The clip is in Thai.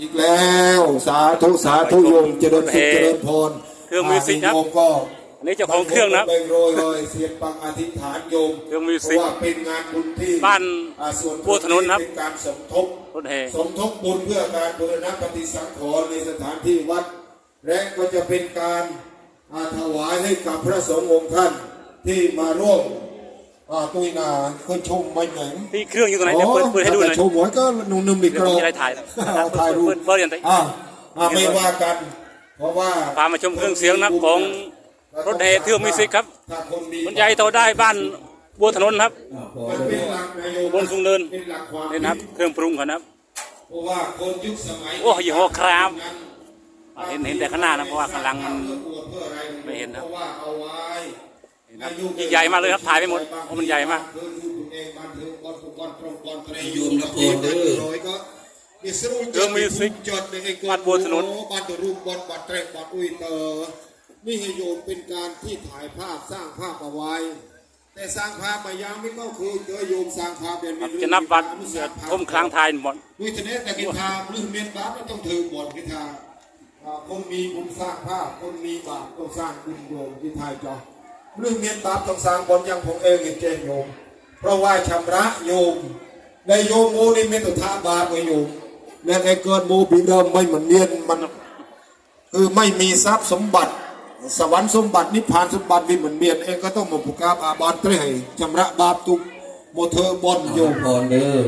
อีกแล้วสาธุสาธุโยมเจริญสุขเจริญพรเครื่องมิวสิกครับโยมก็อันนี้เจ้าของเครื่องนะครับไปโรยเลยเสียงปังอธิษฐานโยมเครื่องมิวสิกพราะว่าเป็นงานบุญที่บ้านอ่ส่วนบัวถนนครับเป็นการสมทบรถแห่สมทบบุญเพื่อการบูรณะปฏิสังขรณ์ในสถานที่วัด และก็จะเป็นการอ่าถวายให้กับพระสงฆ์องค์ท่านที่มาร่วม อ่าตุยนาเคยชมไม่เหมือนพี่เครื่องอยู่ตรงไหนเดี๋ยวเปิดเปิดให้ดูหน่อยชมหัวก็นุ่มนุ่มอีกเดี๋ยวรผมอบจะได้ถ่ายนะเอาถ่ายรูปเปิดเปิดอย่างไรอ่าอ่าไม่ว่ากัน เพราะว่าพามาชมเครื่องเสียงนะของรถแห่เที่ยวมิวสิกครับถ้าคนมีคุณยายโตได้บ้านบัวถนนครับมันเป็นหลักนายโยมบนสูงเนินเป็นหลักความนี่นะครับเครื่องปรุงเขานะครับเพราะว่าคนยุคสมัยโอ้ยี่ห้อครับนั้นอ่าเห็นเห็นแต่ข้างหน้านะเพราะว่าข้างหลังมันเพื่ออวดเพื่ออะไรไม่เห็นนะ ใหญ่มากเลยครับถ่ายไม่หมดเพราะมันใหญ่มากโยมละพรเด้อก็เครื่องมิวสิกจดในไอ้วัดบัวถนนบ้านตัวรูปบอลบัดแตรกบัดอุ้ยเตอนี่ให้โยมเป็นการที่ถ่ายภาพสร้างภาพเอาไว้แต่สร้างภาพมายังไม่ก็คือเจอโยมสร้างภาพเป็นจะนับวัดทมครั้งทายหมดด้วยทะเลแต่กินทาหรือเมียนบาปไม่ต้องถือบทกินทาอ่าคนมีบุญสร้างภาพคนมีบาปต้องสร้างบุญโยมที่ไทยจอ เรื่องเมียนบาปต้องสร้างบนยังผมเองเห็นเจนโยม เพราะว่าชำระโยมในโยมโมนี่เมตุทาบาปไว้โยมและในเกิดโมบีเดิมไม่เหมือนเนียนมันคือไม่มีทรัพย์สมบัติ สวรรค์สมบัตินิพพานสมบัติวิเหมือนเมียนเองก็ต้องมาผูกกาบอาบานเตรให้ชำระบาปทุกโมเธอบอนโยมพรเด้อ